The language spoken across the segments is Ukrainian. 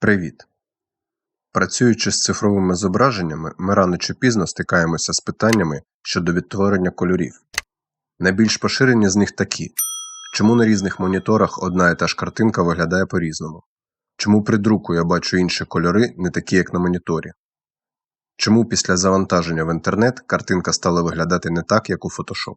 Привіт! Працюючи з цифровими зображеннями, ми рано чи пізно стикаємося з питаннями щодо відтворення кольорів. Найбільш поширені з них такі: чому на різних моніторах одна і та ж картинка виглядає по-різному? Чому при друку я бачу інші кольори, не такі, як на моніторі? Чому після завантаження в інтернет картинка стала виглядати не так, як у Photoshop?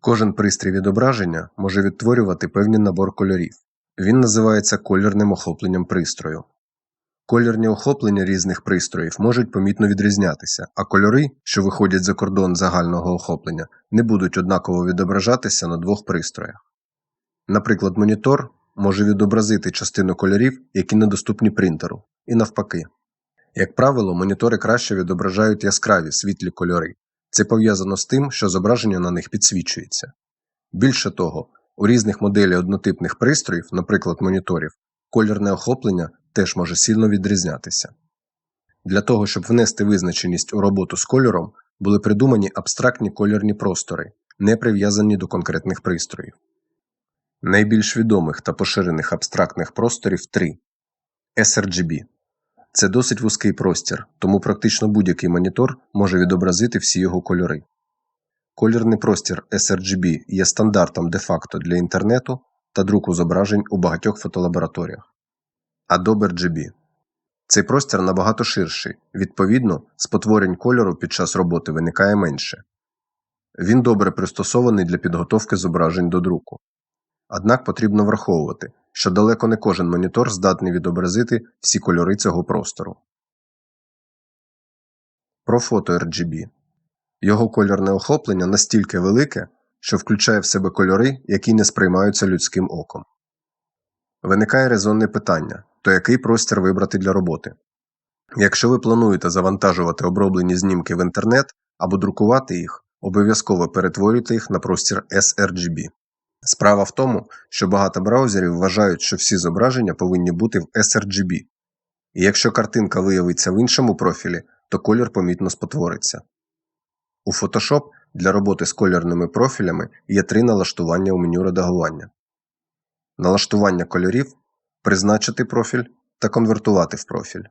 Кожен пристрій відображення може відтворювати певний набор кольорів. Він називається кольорним охопленням пристрою. Кольорні охоплення різних пристроїв можуть помітно відрізнятися, а кольори, що виходять за кордон загального охоплення, не будуть однаково відображатися на двох пристроях. Наприклад, монітор може відобразити частину кольорів, які недоступні принтеру, і навпаки. Як правило, монітори краще відображають яскраві світлі кольори. Це пов'язано з тим, що зображення на них підсвічується. Більше того, у різних моделей однотипних пристроїв, наприклад, моніторів, кольорне охоплення теж може сильно відрізнятися. Для того, щоб внести визначеність у роботу з кольором, були придумані абстрактні кольорні простори, не прив'язані до конкретних пристроїв. Найбільш відомих та поширених абстрактних просторів три sRGB. Це досить вузький простір, тому практично будь-який монітор може відобразити всі його кольори. Колірний простір sRGB є стандартом де-факто для інтернету та друку зображень у багатьох фотолабораторіях. Adobe RGB Цей простір набагато ширший, відповідно, спотворень кольору під час роботи виникає менше. Він добре пристосований для підготовки зображень до друку. Однак потрібно враховувати, що далеко не кожен монітор здатний відобразити всі кольори цього простору. Про фото RGB його кольорне охоплення настільки велике, що включає в себе кольори, які не сприймаються людським оком. Виникає резонне питання то який простір вибрати для роботи? Якщо ви плануєте завантажувати оброблені знімки в інтернет або друкувати їх, обов'язково перетворюйте їх на простір sRGB. Справа в тому, що багато браузерів вважають, що всі зображення повинні бути в sRGB, і якщо картинка виявиться в іншому профілі, то колір помітно спотвориться. У Photoshop для роботи з кольорними профілями є три налаштування у меню редагування: налаштування кольорів, призначити профіль та конвертувати в профіль.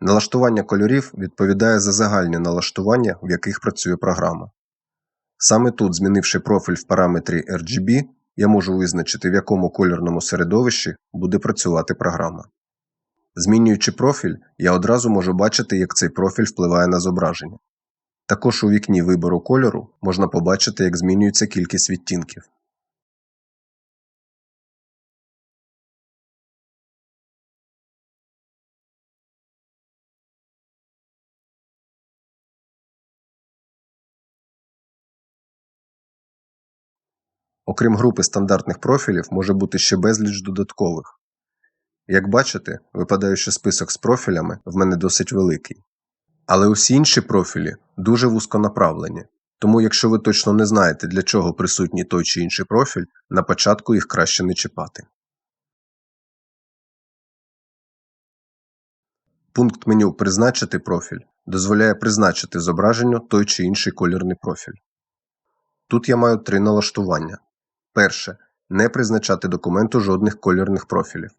Налаштування кольорів відповідає за загальні налаштування, в яких працює програма. Саме тут, змінивши профіль в параметрі RGB, я можу визначити, в якому кольорному середовищі буде працювати програма. Змінюючи профіль, я одразу можу бачити, як цей профіль впливає на зображення. Також у вікні вибору кольору можна побачити, як змінюється кількість відтінків. Окрім групи стандартних профілів, може бути ще безліч додаткових. Як бачите, випадаючий список з профілями в мене досить великий. Але усі інші профілі дуже вузьконаправлені, тому якщо ви точно не знаєте, для чого присутній той чи інший профіль, на початку їх краще не чіпати. Пункт меню Призначити профіль дозволяє призначити зображенню той чи інший кольорний профіль. Тут я маю три налаштування. Перше. Не призначати документу жодних кольорних профілів.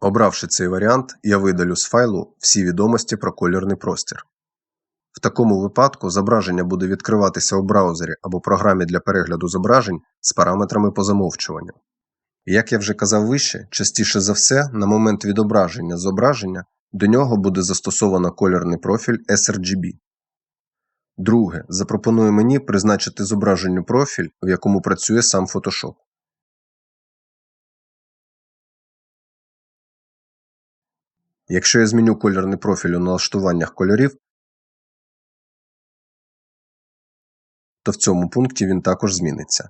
Обравши цей варіант, я видалю з файлу всі відомості про кольорний простір. В такому випадку зображення буде відкриватися у браузері або програмі для перегляду зображень з параметрами по замовчуванню. Як я вже казав вище, частіше за все, на момент відображення зображення до нього буде застосовано кольорний профіль sRGB. Друге, запропоную мені призначити зображенню профіль, в якому працює сам Photoshop. Якщо я зміню кольорний профіль у налаштуваннях кольорів, то в цьому пункті він також зміниться.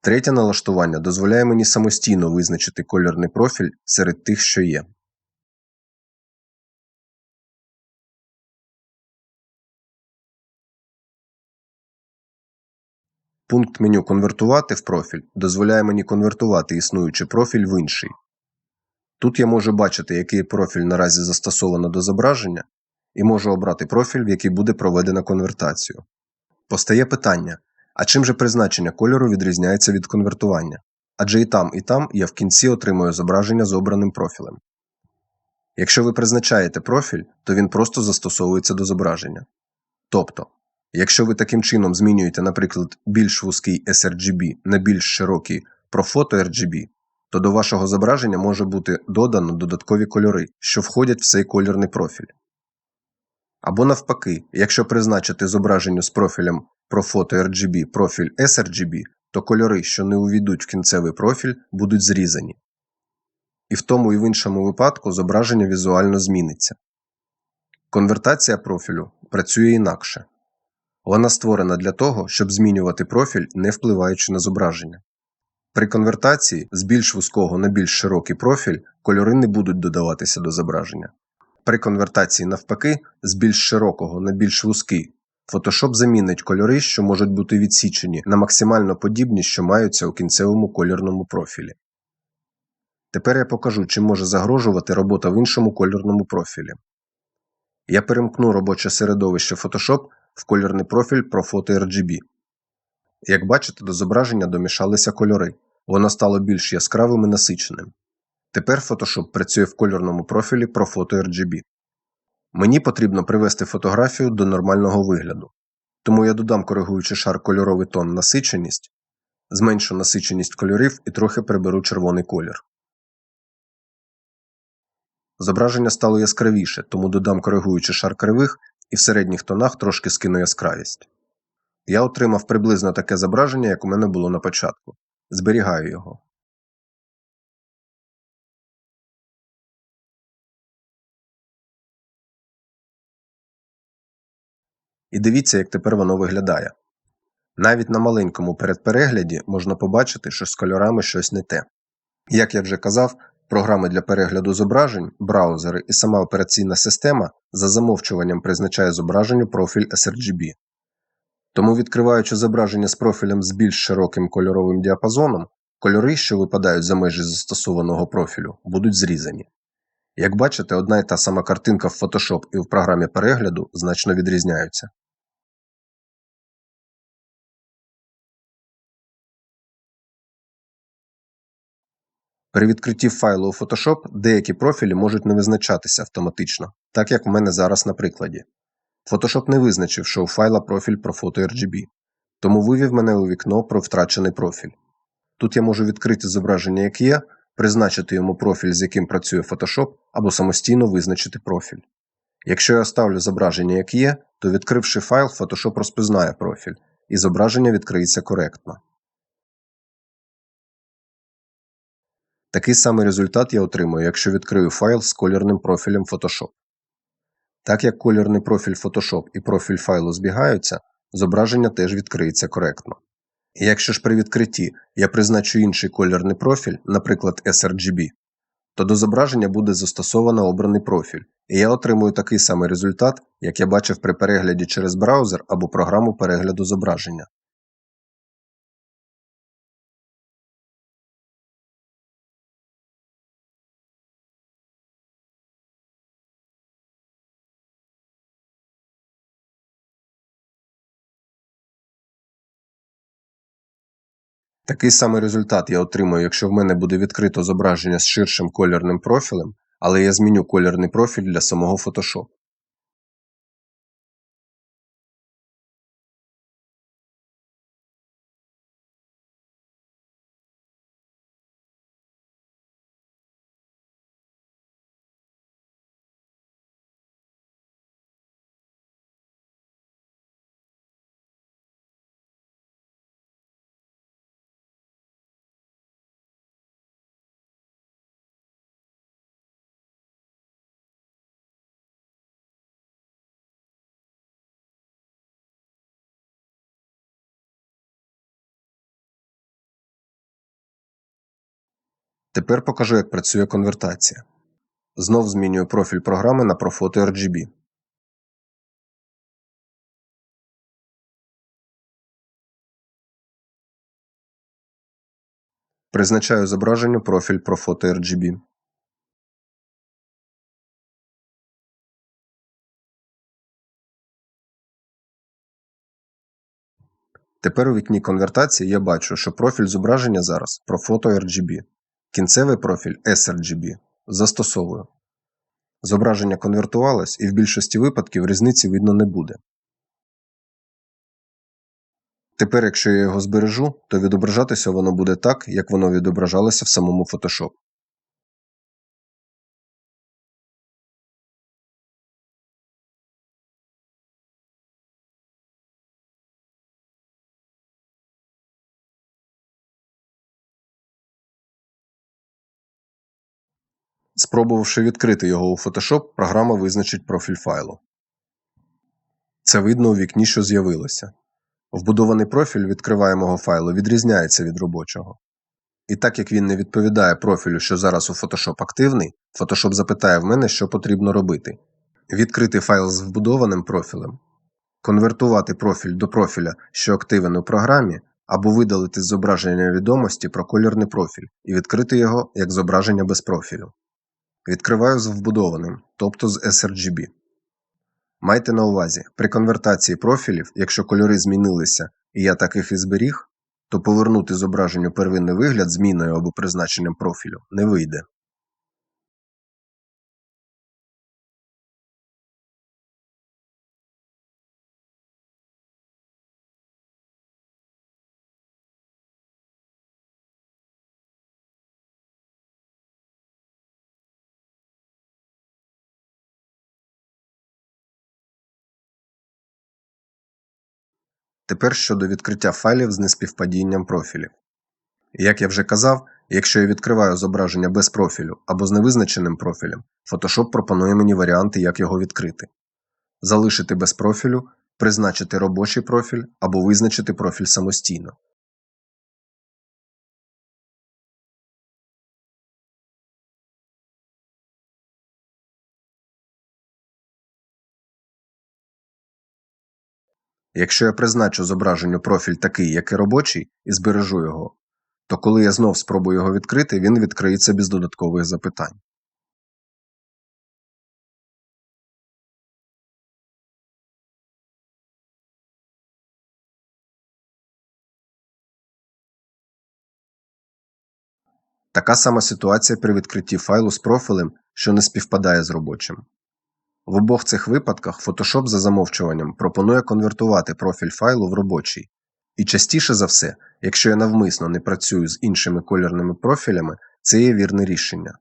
Третє налаштування дозволяє мені самостійно визначити кольорний профіль серед тих, що є. Пункт меню Конвертувати в профіль дозволяє мені конвертувати існуючий профіль в інший. Тут я можу бачити, який профіль наразі застосовано до зображення, і можу обрати профіль, в який буде проведена конвертацію. Постає питання, а чим же призначення кольору відрізняється від конвертування? Адже і там, і там я в кінці отримую зображення з обраним профілем. Якщо ви призначаєте профіль, то він просто застосовується до зображення. Тобто, якщо ви таким чином змінюєте, наприклад, більш вузький sRGB на більш широкий ProPhoto RGB, то до вашого зображення може бути додано додаткові кольори, що входять в цей кольорний профіль. Або навпаки, якщо призначити зображенню з профілем ProPhoto RGB профіль sRGB, то кольори, що не увійдуть в кінцевий профіль, будуть зрізані. І в тому і в іншому випадку зображення візуально зміниться. Конвертація профілю працює інакше. Вона створена для того, щоб змінювати профіль, не впливаючи на зображення. При конвертації з більш вузького на більш широкий профіль кольори не будуть додаватися до зображення. При конвертації, навпаки, з більш широкого на більш вузький Photoshop замінить кольори, що можуть бути відсічені, на максимально подібні, що маються у кінцевому кольорному профілі. Тепер я покажу, чим може загрожувати робота в іншому кольорному профілі. Я перемкну робоче середовище Photoshop в кольорний профіль ProPhoto RGB. Як бачите, до зображення домішалися кольори, воно стало більш яскравим і насиченим. Тепер Photoshop працює в кольорному профілі ProPhoto RGB. Мені потрібно привести фотографію до нормального вигляду, тому я додам коригуючи шар кольоровий тон насиченість, зменшу насиченість кольорів і трохи приберу червоний колір. Зображення стало яскравіше, тому додам коригуючи шар кривих і в середніх тонах трошки скину яскравість. Я отримав приблизно таке зображення, як у мене було на початку. Зберігаю його. І дивіться, як тепер воно виглядає. Навіть на маленькому передперегляді можна побачити, що з кольорами щось не те. Як я вже казав, програми для перегляду зображень, браузери і сама операційна система за замовчуванням призначає зображенню профіль sRGB. Тому, відкриваючи зображення з профілем з більш широким кольоровим діапазоном, кольори, що випадають за межі застосованого профілю, будуть зрізані. Як бачите, одна і та сама картинка в Photoshop і в програмі перегляду значно відрізняються. При відкритті файлу у Photoshop деякі профілі можуть не визначатися автоматично, так як в мене зараз на прикладі. Photoshop не визначив, що у файла профіль про фото RGB, тому вивів мене у вікно про втрачений профіль. Тут я можу відкрити зображення як є, призначити йому профіль, з яким працює Photoshop, або самостійно визначити профіль. Якщо я оставлю зображення як є, то відкривши файл, Photoshop розпізнає профіль, і зображення відкриється коректно. Такий самий результат я отримую, якщо відкрию файл з кольорним профілем Photoshop. Так як кольорний профіль Photoshop і профіль файлу збігаються, зображення теж відкриється коректно. І якщо ж при відкритті я призначу інший кольорний профіль, наприклад sRGB, то до зображення буде застосовано обраний профіль, і я отримую такий самий результат, як я бачив при перегляді через браузер або програму перегляду зображення. Такий самий результат я отримаю, якщо в мене буде відкрито зображення з ширшим кольорним профілем, але я зміню кольорний профіль для самого Photoshop. Тепер покажу, як працює конвертація. Знов змінюю профіль програми на Profoto RGB. Призначаю зображенню профіль Profoto RGB. Тепер у вікні конвертації я бачу, що профіль зображення зараз Profoto RGB. Кінцевий профіль sRGB. Застосовую. Зображення конвертувалось і в більшості випадків різниці видно не буде. Тепер, якщо я його збережу, то відображатися воно буде так, як воно відображалося в самому Photoshop. Спробувавши відкрити його у Photoshop, програма визначить профіль файлу. Це видно у вікні, що з'явилося. Вбудований профіль відкриваємого файлу відрізняється від робочого. І так як він не відповідає профілю, що зараз у Photoshop активний, Photoshop запитає в мене, що потрібно робити. Відкрити файл з вбудованим профілем, конвертувати профіль до профіля, що активен у програмі, або видалити з зображення відомості про колірний профіль і відкрити його як зображення без профілю. Відкриваю з вбудованим, тобто з sRGB. Майте на увазі, при конвертації профілів, якщо кольори змінилися і я таких і зберіг, то повернути зображенню первинний вигляд зміною або призначенням профілю не вийде. Тепер щодо відкриття файлів з неспівпадінням профілів. Як я вже казав, якщо я відкриваю зображення без профілю або з невизначеним профілем, Photoshop пропонує мені варіанти, як його відкрити. Залишити без профілю, призначити робочий профіль або визначити профіль самостійно. Якщо я призначу зображенню профіль такий, як і робочий, і збережу його, то коли я знов спробую його відкрити, він відкриється без додаткових запитань. Така сама ситуація при відкритті файлу з профілем, що не співпадає з робочим. В обох цих випадках Photoshop за замовчуванням пропонує конвертувати профіль файлу в робочий. І частіше за все, якщо я навмисно не працюю з іншими кольорними профілями, це є вірне рішення.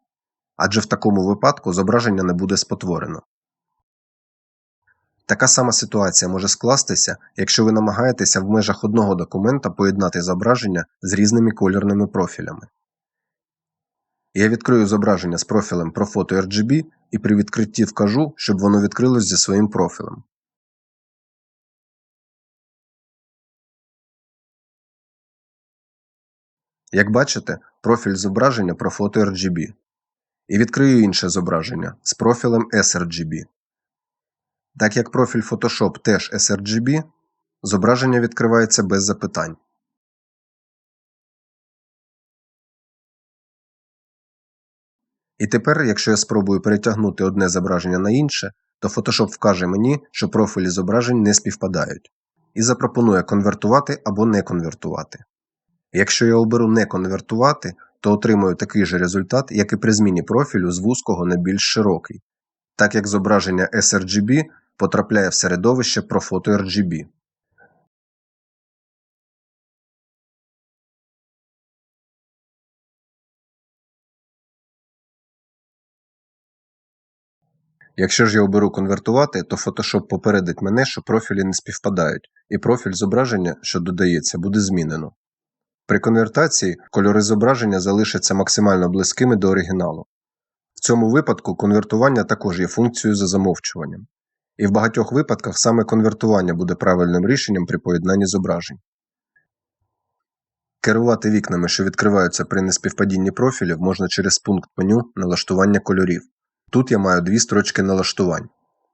Адже в такому випадку зображення не буде спотворено. Така сама ситуація може скластися, якщо ви намагаєтеся в межах одного документа поєднати зображення з різними кольорними профілями. Я відкрию зображення з профілем про фото RGB і при відкритті вкажу, щоб воно відкрилось зі своїм профілем. Як бачите, профіль зображення про фото RGB. І відкрию інше зображення з профілем sRGB. Так як профіль Photoshop теж sRGB, зображення відкривається без запитань. І тепер, якщо я спробую перетягнути одне зображення на інше, то Photoshop вкаже мені, що профілі зображень не співпадають, і запропонує конвертувати або не конвертувати. Якщо я оберу не конвертувати, то отримаю такий же результат, як і при зміні профілю з вузького на більш широкий, так як зображення sRGB потрапляє в середовище фото RGB. Якщо ж я оберу конвертувати, то Photoshop попередить мене, що профілі не співпадають, і профіль зображення, що додається, буде змінено. При конвертації кольори зображення залишаться максимально близькими до оригіналу. В цьому випадку конвертування також є функцією за замовчуванням. І в багатьох випадках саме конвертування буде правильним рішенням при поєднанні зображень. Керувати вікнами, що відкриваються при неспівпадінні профілів, можна через пункт меню налаштування кольорів. Тут я маю дві строчки налаштувань.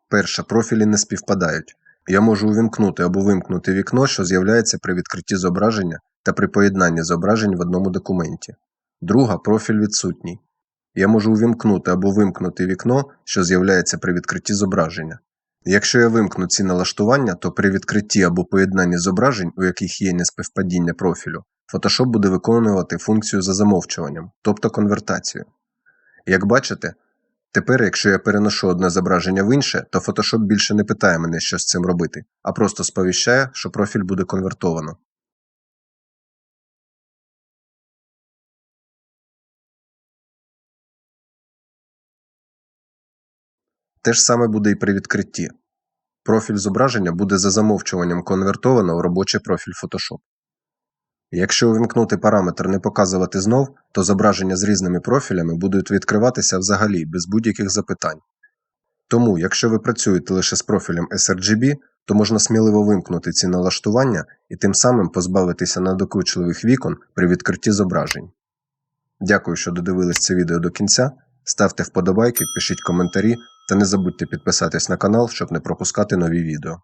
Перша профілі не співпадають. Я можу увімкнути або вимкнути вікно, що з'являється при відкритті зображення та при поєднанні зображень в одному документі. Друга профіль відсутній. Я можу увімкнути або вимкнути вікно, що з'являється при відкритті зображення. Якщо я вимкну ці налаштування, то при відкритті або поєднанні зображень, у яких є неспівпадіння профілю, Photoshop буде виконувати функцію за замовчуванням, тобто конвертацію. Як бачите, тепер, якщо я переношу одне зображення в інше, то Photoshop більше не питає мене, що з цим робити, а просто сповіщає, що профіль буде конвертовано. Те ж саме буде і при відкритті. Профіль зображення буде за замовчуванням конвертовано в робочий профіль Photoshop. Якщо увімкнути параметр не показувати знов, то зображення з різними профілями будуть відкриватися взагалі без будь-яких запитань. Тому, якщо ви працюєте лише з профілем sRGB, то можна сміливо вимкнути ці налаштування і тим самим позбавитися надокучливих вікон при відкритті зображень. Дякую, що додивились це відео до кінця. Ставте вподобайки, пишіть коментарі та не забудьте підписатись на канал, щоб не пропускати нові відео.